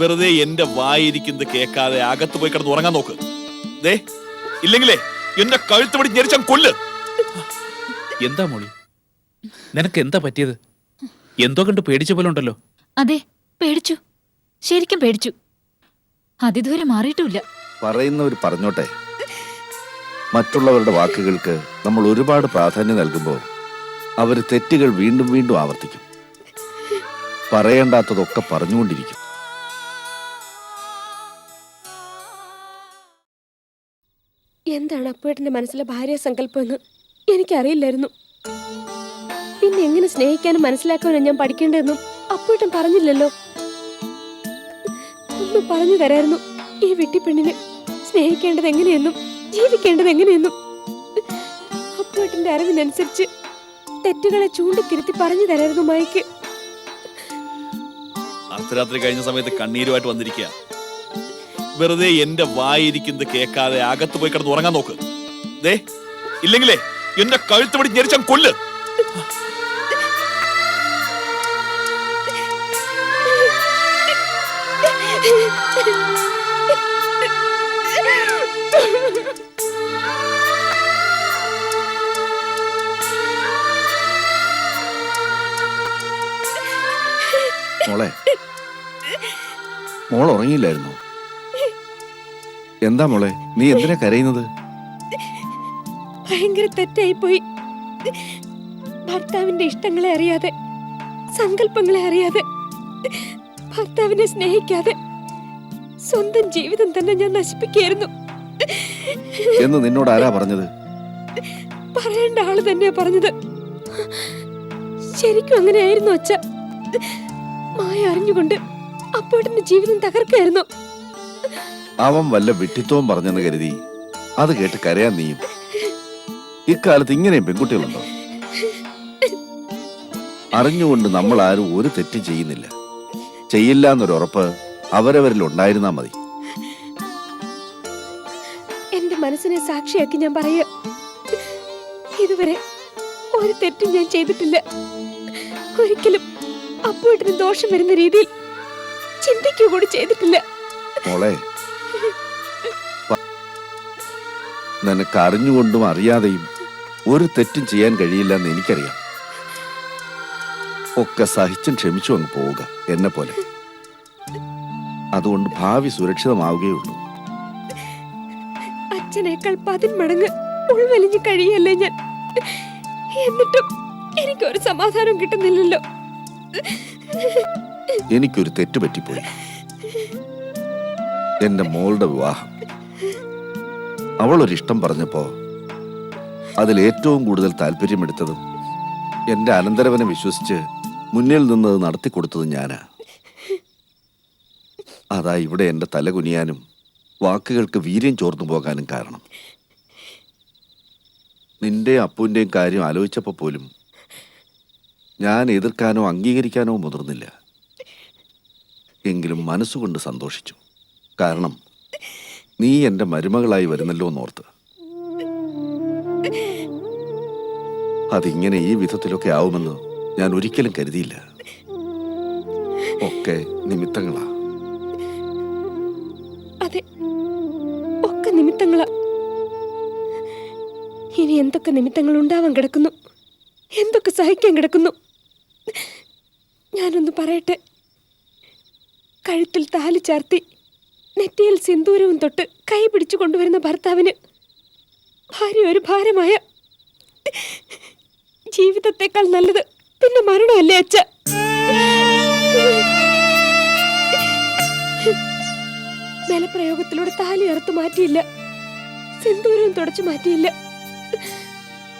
വെറുതെ എന്റെ വായിരിക്കുന്നത് കേൾക്കാതെ അകത്ത് പോയി കിടന്ന് ഉറങ്ങാൻ നോക്ക്. ദേ ഇല്ലെങ്കിലേ എന്റെ കഴുത്ത് പിടി ഞെരിച്ചാൽ കൊല്ല്. എന്താ മോളി? നിനക്ക് എന്താ പറ്റിയത്? എന്തോ കണ്ട് പേടിച്ച പോലെ ഉണ്ടല്ലോ. അതെ പേടിച്ചു. ശരിക്കും പേടിച്ചു. അതിതുവരെ മാറിയിട്ടില്ല പറയുന്നവർ പറഞ്ഞോട്ടെ. മറ്റുള്ളവരുടെ വാക്കുകൾക്ക് നമ്മൾ ഒരുപാട് പ്രാധാന്യം നൽകുമ്പോൾ അവർ തെറ്റുകൾ വീണ്ടും വീണ്ടും ആവർത്തിക്കും. പറയേണ്ടാത്തതൊക്കെ പറഞ്ഞുകൊണ്ടിരിക്കും. എന്താണ് അപ്പുവേട്ടന്റെ മനസ്സിലെ ഭാര്യ സങ്കല്പമെന്ന് എനിക്കറിയില്ലായിരുന്നു. പിന്നെ എങ്ങനെ സ്നേഹിക്കാനും മനസ്സിലാക്കാനും ഞാൻ പഠിക്കേണ്ടതെന്നും അപ്പുവേട്ടൻ പറഞ്ഞില്ലല്ലോ. ഒന്ന് പറഞ്ഞു തരായിരുന്നു. ഈ വെട്ടിപ്പെണ്ണിനെ സ്നേഹിക്കേണ്ടത് എങ്ങനെയെന്നും ജീവിക്കേണ്ടത് എങ്ങനെയെന്നും. അപ്പുവേട്ടന്റെ അറിവിനനുസരിച്ച് തെറ്റുകളെ ചൂണ്ടിത്തിരുത്തി പറഞ്ഞു തരായിരുന്നു മയക്ക്. അർദ്ധരാത്രി കഴിഞ്ഞ സമയത്ത് കണ്ണീരുമായിട്ട് വന്നിരിക്കുക വെറുതെ എന്റെ വായിരിക്കുന്നത് കേൾക്കാതെ അകത്ത് പോയി കിടന്ന് ഉറങ്ങാൻ നോക്ക്. ദേ ഇല്ലെങ്കിലേ എന്റെ കഴുത്ത് പിടി ഞെരിച്ചാൽ കൊല്ല്. മോളെ മോൾ ഉറങ്ങിയില്ലായിരുന്നോ? എന്താ മോളെ? നീ എന്തിനാ കരയുന്നത്? ഭയങ്കര തെറ്റായി പോയി ഭർത്താവിന്റെ ഇഷ്ടങ്ങളെ അറിയാതെ സങ്കല്പങ്ങളെ അറിയാതെ ഭർത്താവിനെ സ്നേഹിക്കാതെ സ്വന്തം ജീവിതം തന്നെ ഞാൻ നശിപ്പിക്കായിരുന്നു എന്ന് നിന്നോട് ആരാ പറഞ്ഞത്? പറയേണ്ട ആൾ തന്നെയാ പറഞ്ഞത്. ശരിക്കും അങ്ങനെയായിരുന്നു അച്ഛ. മായ അറിഞ്ഞുകൊണ്ട് അപ്പോഴത്തെ ജീവിതം തകർക്കായിരുന്നു അവൻ വല്ല വിട്ടിത്വം പറഞ്ഞെന്ന് കരുതി അത് കേട്ട് കരയാൻ നീയും. ഇക്കാലത്ത് ഇങ്ങനെയും പെൺകുട്ടികളുണ്ടോ? അറിഞ്ഞുകൊണ്ട് നമ്മൾ ആരും ഒരു തെറ്റും ചെയ്യുന്നില്ല. ചെയ്യില്ല എന്നൊരു ഉറപ്പ് അവരവരിൽ ഉണ്ടായിരുന്നാ മതി. എന്റെ മനസ്സിനെ സാക്ഷിയാക്കി ഞാൻ പറയാ. ഇതുവരെ ഒരു തെറ്റും ഞാൻ ചെയ്തിട്ടില്ല. ഒരിക്കലും അപ്പോട്ടിന് ദോഷം വരുന്ന രീതിയിൽ ചിന്തിക്കുക കൂടി ചെയ്തിട്ടില്ല. മോളെ നിനക്ക് അറിഞ്ഞുകൊണ്ടും അറിയാതെയും ഒരു തെറ്റും ചെയ്യാൻ കഴിയില്ലെന്ന് എനിക്കറിയാം. ഒക്കെ സഹിച്ചും ക്ഷമിച്ചു അങ്ങ് പോവുക എന്നെ പോലെ. അതുകൊണ്ട് ഭാവി സുരക്ഷിതമാവുകയുള്ളൂ. അച്ഛനേക്കാൾ പതിന്മടങ്ങ് ഉൾവലിഞ്ഞു കഴിയല്ലേ ഞാൻ? എന്നിട്ടും എനിക്കൊരു സമാധാനം കിട്ടുന്നില്ലല്ലോ. എനിക്കൊരു തെറ്റുപറ്റിപ്പോയി എന്റെ മോളുടെ വിവാഹം. അവളൊരിഷ്ടം പറഞ്ഞപ്പോ അതിൽ ഏറ്റവും കൂടുതൽ താല്പര്യമെടുത്തതും എന്റെ അനന്തരവനെ വിശ്വസിച്ച് മുന്നിൽ നിന്നത് നടത്തിക്കൊടുത്തത് ഞാനാ. അതാ ഇവിടെ എന്റെ തല കുനിയാനും വാക്കുകൾക്ക് വീര്യം ചോർന്നു പോകാനും കാരണം. നിന്റെ അപ്പുവിന്റെയും കാര്യം ആലോചിച്ചപ്പോൾ പോലും ഞാൻ എതിർക്കാനോ അംഗീകരിക്കാനോ മുതിർന്നില്ല. എങ്കിലും മനസ്സുകൊണ്ട് സന്തോഷിച്ചു. കാരണം നീ എന്റെ മരുമകളായി വരുന്നല്ലോ എന്നോർത്ത്. അതിങ്ങനെ ഈ വിധത്തിലൊക്കെ ആവുമെന്ന് ഞാൻ ഒരിക്കലും കരുതിയില്ല. ഒക്കെ നിമിത്തങ്ങളാ. ഇനി എന്തൊക്കെ നിമിത്തങ്ങൾ ഉണ്ടാവാൻ കിടക്കുന്നു? എന്തൊക്കെ സഹിക്കാൻ കിടക്കുന്നു? ഞാനൊന്ന് പറയട്ടെ? കഴുത്തിൽ താലി ചാർത്തി നെറ്റിയിൽ സിന്ദൂരവും തൊട്ട് കൈ പിടിച്ചു കൊണ്ടുവരുന്ന ഭർത്താവിന് ഭാര്യ ഒരു ഭാരമായ ജീവിതത്തെക്കാൾ നല്ലത് പിന്നെ മരണമല്ലേ അച്ഛ? ബലപ്രയോഗത്തിലൂടെ താലി അറുത്തു മാറ്റിയില്ല. സിന്ദൂരവും തുടച്ചു മാറ്റിയില്ല.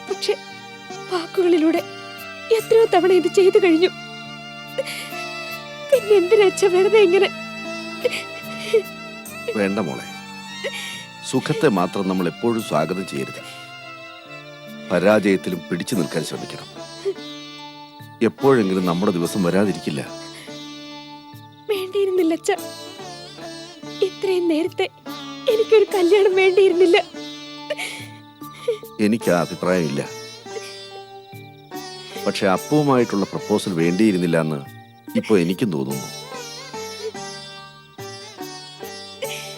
പക്ഷെ വാക്കുകളിലൂടെ എത്രയോ തവണ ഇത് ചെയ്തു കഴിഞ്ഞു. പിന്നെ എന്തിനച്ച വെറുതെ ഇങ്ങനെ വേണ്ട മോളെ. സുഖത്തെ മാത്രം നമ്മൾ എപ്പോഴും സ്വാഗതം ചെയ്യരുത്. പരാജയത്തിലും പിടിച്ചു നിൽക്കാൻ ശ്രമിക്കണം. എപ്പോഴെങ്കിലും നമ്മുടെ ദിവസം വരാതിരിക്കില്ല. വേണ്ടിയിരുന്നില്ല അച്ഛ. ഇത്രയും നേരത്തെ എനിക്കൊരു കല്യാണം വേണ്ടിയിരുന്നില്ല. എനിക്ക് ആ അഭിപ്രായമില്ല. പക്ഷെ അപ്പവുമായിട്ടുള്ള പ്രപ്പോസൽ വേണ്ടിയിരുന്നില്ല എന്ന് ഇപ്പോൾ എനിക്കും തോന്നുന്നു.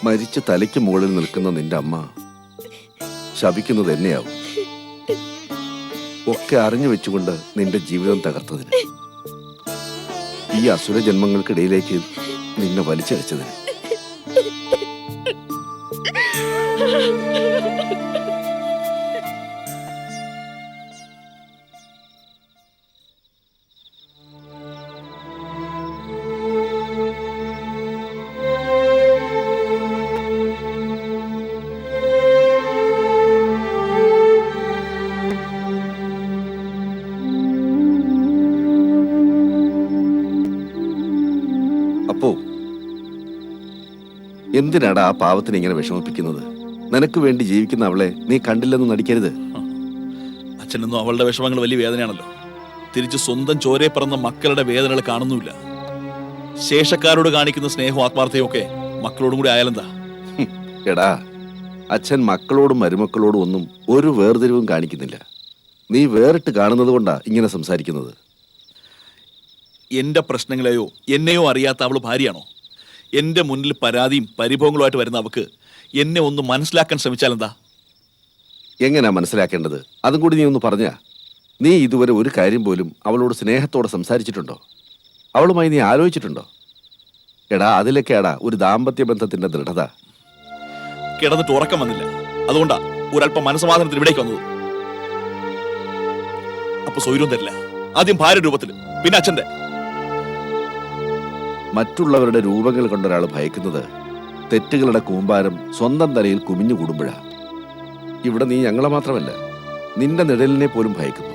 മരിച്ച് തലയ്ക്ക് മുകളിൽ നിൽക്കുന്ന നിന്റെ അമ്മ ശപിക്കുന്നത് എന്നെയാവും. ഒക്കെ അറിഞ്ഞു വെച്ചുകൊണ്ട് നിന്റെ ജീവിതം തകർത്തതിന്. ഈ അസുര ജന്മങ്ങൾക്കിടയിലേക്ക് നിന്നെ വലിച്ചടിച്ചതിന് അപ്പോ എന്തിനാടാ ആ പാവത്തിനെ ഇങ്ങനെ വിഷമിപ്പിക്കുന്നത്? നിനക്ക് വേണ്ടി ജീവിക്കുന്ന അവളെ നീ കണ്ടില്ലെന്ന് നടിക്കരുത്. അച്ഛനൊന്നും അവളുടെ വിഷമങ്ങൾ വലിയ വേദനയാണല്ലോ. തിരിച്ച് സ്വന്തം ചോരയെ പറന്ന മക്കളുടെ വേദനകൾ കാണുന്നുമില്ല. ശേഷക്കാരോട് കാണിക്കുന്ന സ്നേഹവും ആത്മാർത്ഥയും ഒക്കെ മക്കളോടും കൂടി ആയാലെന്താ? എടാ അച്ഛൻ മക്കളോടും മരുമക്കളോടും ഒന്നും ഒരു വേർതിരിവും കാണിക്കുന്നില്ല. നീ വേറിട്ട് കാണുന്നത് കൊണ്ടാ ഇങ്ങനെ സംസാരിക്കുന്നത്. എന്റെ പ്രശ്നങ്ങളെയോ എന്നെയോ അറിയാത്ത അവൾ ഭാര്യയാണോ? എന്റെ മുന്നിൽ പരാതിയും പരിഭവങ്ങളുമായിട്ട് വരുന്ന അവക്ക് എന്നെ ഒന്ന് മനസ്സിലാക്കാൻ ശ്രമിച്ചാലെന്താ? എങ്ങനെയാ മനസ്സിലാക്കേണ്ടത്? അതും കൂടി നീ ഒന്ന് പറഞ്ഞ. നീ ഇതുവരെ ഒരു കാര്യം പോലും അവളോട് സ്നേഹത്തോടെ സംസാരിച്ചിട്ടുണ്ടോ? അവളുമായി നീ ആലോചിച്ചിട്ടുണ്ടോ? എടാ അതിലൊക്കെയാടാ ഒരു ദാമ്പത്യ ബന്ധത്തിന്റെ ദൃഢത. കിടന്നിട്ട് ഉറക്കം വന്നില്ല. അതുകൊണ്ടാ ഒരല്പം മനസ്സമാധാനത്തിന് ഇവിടേക്ക് വന്നത്. അപ്പൊ സ്വൈര്യം തരില്ല. ആദ്യം ഭാര്യ രൂപത്തിൽ പിന്നെ അച്ഛന്റെ. മറ്റുള്ളവരുടെ രൂപങ്ങൾ കൊണ്ടൊരാൾ ഭയക്കുന്നത് തെറ്റുകളുടെ കൂമ്പാരം സ്വന്തം തലയിൽ കുമിഞ്ഞു കൂടുമ്പോഴാ. ഇവിടെ നീ ഞങ്ങളെ മാത്രമല്ല നിന്റെ നിഴലിനെ പോലും ഭയക്കുന്നു.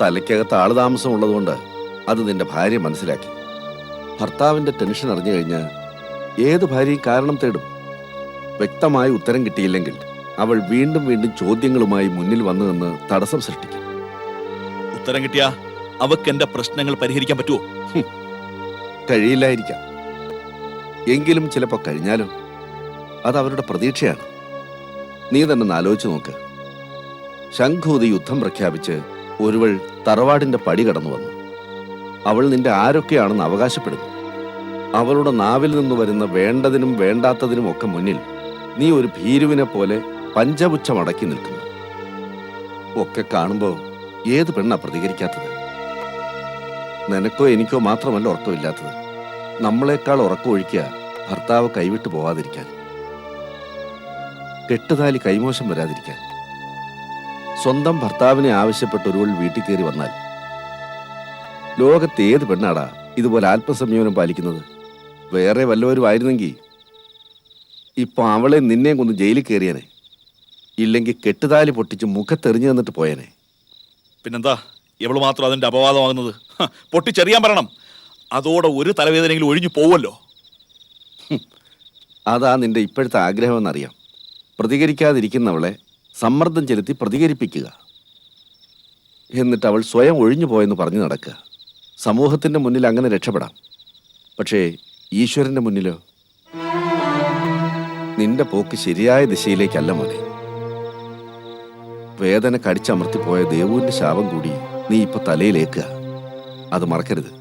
തലയ്ക്കകത്ത് ആൾ താമസം ഉള്ളതുകൊണ്ട് അത് നിന്റെ ഭാര്യ മനസ്സിലാക്കി. ഭർത്താവിന്റെ ടെൻഷൻ അറിഞ്ഞു കഴിഞ്ഞാൽ ഏത് ഭാര്യയും കാരണം തേടും. വ്യക്തമായ ഉത്തരം കിട്ടിയില്ലെങ്കിൽ അവൾ വീണ്ടും വീണ്ടും ചോദ്യങ്ങളുമായി മുന്നിൽ വന്നു നിന്ന് തടസ്സം സൃഷ്ടിക്കും. ഉത്തരം കിട്ടിയാ അവക്ക് എന്റെ പ്രശ്നങ്ങൾ പരിഹരിക്കാൻ പറ്റുമോ കഴിയില്ലായിരിക്കാം. എങ്കിലും ചിലപ്പോൾ കഴിഞ്ഞാലോ? അത് അവരുടെ പ്രതീക്ഷയാണ്. നീ തന്നെ ആലോചിച്ചു നോക്ക്. ശംഖൂതി യുദ്ധം പ്രഖ്യാപിച്ച് ഒരുവൾ തറവാടിന്റെ പടി കടന്നു വന്നു. അവൾ നിന്റെ ആരൊക്കെയാണെന്ന് അവകാശപ്പെടുന്നു. അവളുടെ നാവിൽ നിന്ന് വരുന്ന വേണ്ടതിനും വേണ്ടാത്തതിനും ഒക്കെ മുന്നിൽ നീ ഒരു ഭീരുവിനെ പോലെ പഞ്ചപുച്ഛം അടക്കി നിൽക്കുന്നു. ഒക്കെ കാണുമ്പോൾ ഏത് പെണ്ണാ പ്രതികരിക്കാത്തത്? നിനക്കോ എനിക്കോ മാത്രമല്ല ഉറക്കമില്ലാത്തത്. നമ്മളെക്കാൾ ഉറക്കമൊഴിക്കുക ഭർത്താവ് കൈവിട്ടു പോവാതിരിക്കാൻ. കെട്ടുതാലി കൈമോശം വരാതിരിക്കാൻ. സ്വന്തം ഭർത്താവിനെ ആവശ്യപ്പെട്ട് ഒരുവൾ വീട്ടിൽ കയറി വന്നാൽ. ലോകത്തെ ഏത് പെണ്ണാടാ ഇതുപോലെ ആത്മസംയമനം പാലിക്കുന്നത്? വേറെ വല്ലവരും ആയിരുന്നെങ്കിൽ ഇപ്പം അവളെ നിന്നെയും കൊന്ന് ജയിലിൽ കയറിയനെ. ഇല്ലെങ്കിൽ കെട്ടുതാലി പൊട്ടിച്ച് മുഖത്തെറിഞ്ഞു തന്നിട്ട് പോയനെ. പിന്നെന്താ? ഇവൾ മാത്രം അതിന്റെ അപവാദമാകുന്നത്. പൊട്ടിച്ചെറിയാൻ പറയണം. അതോടെ ഒരു തലവേദനയെങ്കിലും ഒഴിഞ്ഞു പോവല്ലോ. അതാ നിന്റെ ഇപ്പോഴത്തെ ആഗ്രഹമെന്നറിയാം. പ്രതികരിക്കാതിരിക്കുന്നവളെ സമ്മർദ്ദം ചെലുത്തി പ്രതികരിപ്പിക്കുക. എന്നിട്ട് അവൾ സ്വയം ഒഴിഞ്ഞു പോയെന്ന് പറഞ്ഞു നടക്കുക. സമൂഹത്തിന്റെ മുന്നിൽ അങ്ങനെ രക്ഷപ്പെടാം. പക്ഷേ ഈശ്വരന്റെ മുന്നിലോ? നിന്റെ പോക്ക് ശരിയായ ദിശയിലേക്കല്ല മോനെ. വേദന കടിച്ചമർത്തിപ്പോയ ദേവുവിന്റെ ശാപം കൂടി നീ ഇപ്പൊ തലയിലേക്കുക. അത് മറക്കരുത്.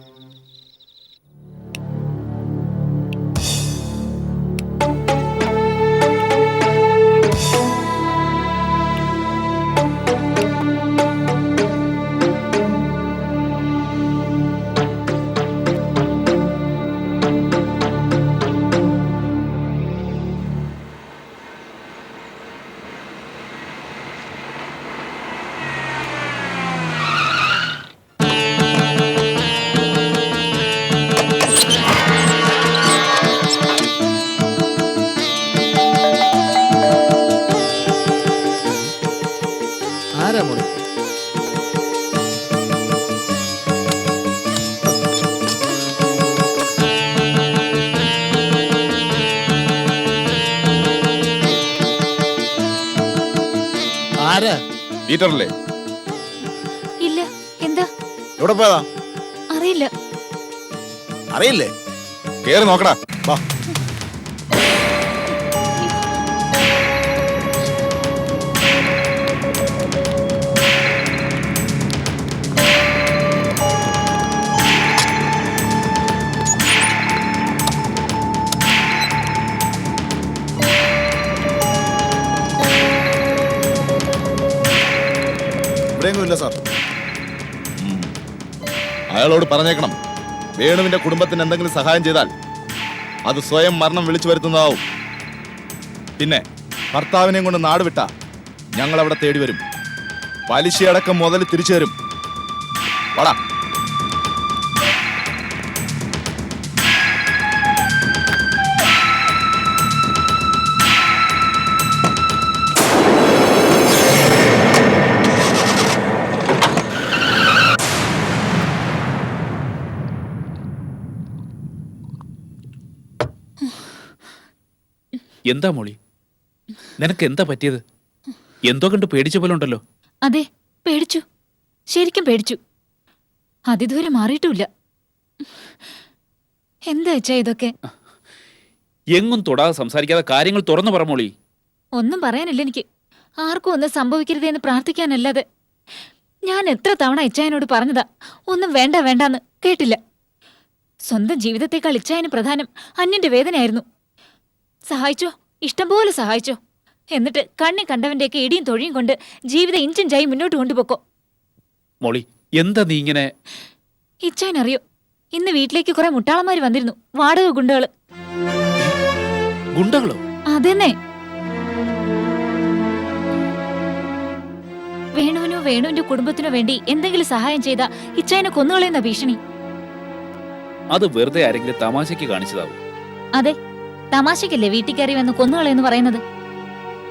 പീറ്ററല്ലേ ഇല്ല എന്താ? എവിടെ പോയതാ? അറിയില്ല. അറിയില്ലേ? കേറി നോക്കടാ. വാ. ഒന്നുമില്ല സാർ. അയാളോട് പറഞ്ഞേക്കണം. വേണുവിന്റെ കുടുംബത്തിന് എന്തെങ്കിലും സഹായം ചെയ്താൽ അത് സ്വയം മരണം വിളിച്ചു വരുത്തുന്നതാവും. പിന്നെ ഭർത്താവിനെയും കൊണ്ട് നാട് വിട്ട ഞങ്ങൾ അവിടെ തേടി വരും. പലിശയടക്കം മുതൽ തിരിച്ചു തരും. വാടാ. എന്താ മോളി? നിനക്ക് എന്താ പറ്റിയത്? എന്തോ കണ്ട് പേടിച്ച പോലെ ഉണ്ടല്ലോ. അതെ പേടിച്ചു. ശരിക്കും പേടിച്ചു. അതിദൂരെ മാറിയിട്ടുമില്ല. എന്താ വെച്ചാ ഇതൊക്കെ? എങ്ങും തൊടാതെ സംസാരിക്കാതെ കാര്യങ്ങൾ തുറന്നു പറ മോളി. ഒന്നും പറയാനില്ല എനിക്ക്. ആർക്കും ഒന്നും സംഭവിക്കരുത് എന്ന് പ്രാർത്ഥിക്കാനല്ലാതെ. ഞാൻ എത്ര തവണ ഇച്ചായനോട് പറഞ്ഞതാ ഒന്നും വേണ്ട വേണ്ടാന്ന് കേട്ടില്ല. സ്വന്തം ജീവിതത്തെക്കാൾ ഇച്ചായന് പ്രധാനം അന്യന്റെ വേദനയായിരുന്നു. സഹായിച്ചോ? ഇഷ്ടംപോലെ സഹായിച്ചോ. എന്നിട്ട് കണ്ണി കണ്ടവന്റെയൊക്കെ ഇടിയും തൊഴിയും കൊണ്ട് ജീവിതം ഇഞ്ചിഞ്ചായി മുന്നോട്ട് കൊണ്ടുപോക്കോ. മോളി എന്താ നീ ഇങ്ങനെ? ഇച്ചാനറിയോ അറിയോ ഇന്ന് വീട്ടിലേക്ക് കുറെ മുട്ടാളന്മാര് വന്നിരുന്നു. വാടക ഗുണ്ടകൾ. ഗുണ്ടകളോ? അതെന്നെ. വേണുവിനോ വേണുവിന്റെ കുടുംബത്തിനോ വേണ്ടി എന്തെങ്കിലും സഹായം ചെയ്ത ഇച്ചായനെ കൊന്നുകളയുന്ന ഭീഷണി. അത് വെറുതെ ആരെങ്കിലും തമാശയ്ക്ക് കാണിച്ചതാവും. അതെ തമാശക്കല്ലേ വീട്ടിൽ കയറി വന്ന് കൊന്നുകളയെന്ന് പറയുന്നത്?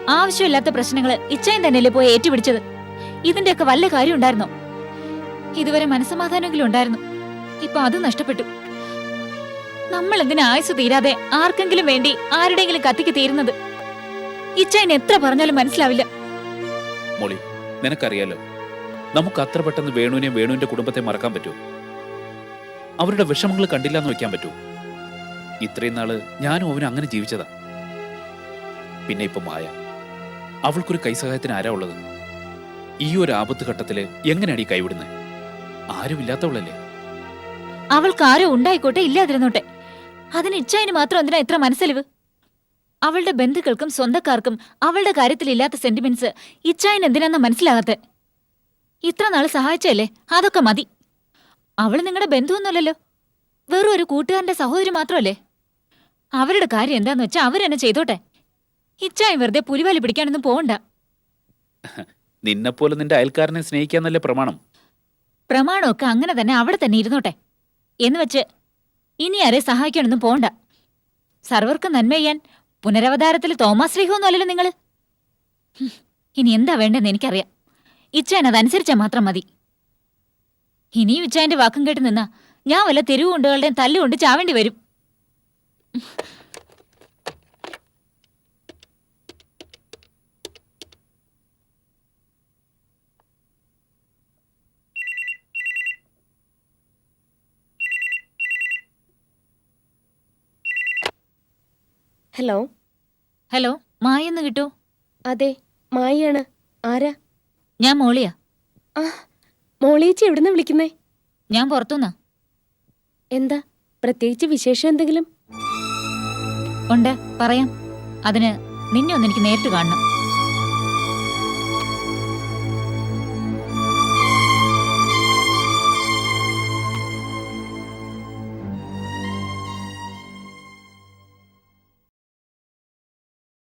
ആവശ്യമില്ലാത്ത പ്രശ്നങ്ങൾ ഇച്ചയും തന്നെയല്ലേ പോയി ഏറ്റുപിടിച്ചത്. ഇതിന്റെയൊക്കെ വല്ല കാര്യം ഉണ്ടായിരുന്നോ? ഇതുവരെ മനസ്സമാധാനമെങ്കിലും ഉണ്ടായിരുന്നു. ഇപ്പൊ അത് നഷ്ടപ്പെട്ടു. നമ്മൾ എന്തിനാ ആയുസ് തീരാതെ ആർക്കെങ്കിലും വേണ്ടി ആരുടെയെങ്കിലും കത്തിക്ക് തീരുന്നത്? ഇച്ചായൻ എത്ര പറഞ്ഞാലും മനസ്സിലാവില്ല. മോളി നിനക്കറിയാലോ നമുക്ക് അത്ര പെട്ടെന്ന് വേണുവിനെയും വേണുവിന്റെ കുടുംബത്തെ മറക്കാൻ പറ്റുമോ? അവരുടെ വിഷമങ്ങൾ കണ്ടില്ല എന്ന് വെക്കാൻ പറ്റുമോ? ഇത്രയും നാൾ ഞാനും അവനും അങ്ങനെ ജീവിച്ചതാ. പിന്നെ ഇപ്പൊ മായ അവൾക്കൊരു കൈസഹായത്തിന് ആരാ ഉള്ളത്? ഈ ഒരു ആപത്ത് ഘട്ടത്തിൽ എങ്ങനെയാണ് ഈ കൈവിടുന്നത് ആരുമില്ലാത്തവളല്ലേ? അവൾക്ക് ആരോ ഉണ്ടായിക്കോട്ടെ ഇല്ലാതിരുന്നോട്ടെ. അതിന് ഇച്ഛായിന് മാത്രം എന്തിനാ ഇത്ര മനസ്സിലിവ്? അവളുടെ ബന്ധുക്കൾക്കും സ്വന്തക്കാർക്കും അവളുടെ കാര്യത്തിൽ ഇല്ലാത്ത സെന്റിമെന്റ്സ് ഇച്ഛായിന് എന്തിനാന്ന മനസ്സിലാകാത്ത? ഇത്ര നാൾ സഹായിച്ചല്ലേ അതൊക്കെ മതി. അവൾ നിങ്ങളുടെ ബന്ധുവൊന്നുമല്ലല്ലോ. വെറും ഒരു കൂട്ടുകാരന്റെ സഹോദരി മാത്രമല്ലേ? അവരുടെ കാര്യം എന്താന്ന് വെച്ചാ അവരെന്നെ ചെയ്തോട്ടെ. ഇച്ചായൻ വെറുതെ പുലിവാലി പിടിക്കാനൊന്നും പോകണ്ട നിന്നെപ്പോലെ നിന്റെ അയൽക്കാരനെ സ്നേഹിക്കാന്നല്ലേ പ്രമാണം? പ്രമാണമൊക്കെ അങ്ങനെ തന്നെ അവിടെ തന്നെ ഇരുന്നോട്ടെ. എന്ന് വെച്ച് ഇനി ആരെ സഹായിക്കാനൊന്നും പോണ്ട സർവർക്കും നന്മ ചെയ്യാൻ പുനരവതാരത്തിൽ തോമസ് ശ്രീഹൊന്നും അല്ലല്ലോ നിങ്ങൾ? ഇനി എന്താ വേണ്ടെന്ന് എനിക്കറിയാം. ഇച്ചാൻ അതനുസരിച്ചാ മാത്രം മതി. ഇനിയും ഇച്ചായന്റെ വാക്കും കേട്ട് നിന്നാ ഞാൻ വല്ല തെരുവുകൊണ്ടുകളുടെയും തല്ലുകൊണ്ട് ചാവേണ്ടി വരും. ഹലോ? ഹലോ മായെന്ന് കിട്ടൂ? അതെ മായയാണ്. ആരാ? ഞാൻ മോളിയാ. ആ മോളിയേച്ചി എവിടുന്ന് വിളിക്കുന്നേ? ഞാൻ പുറത്തുനിന്നാ എന്താ? പ്രത്യേകിച്ച് വിശേഷം എന്തെങ്കിലും? ഉണ്ട്. പറയാം. അതിന് നിന്നെ ഒന്ന് എനിക്ക് നേരിട്ട് കാണണം.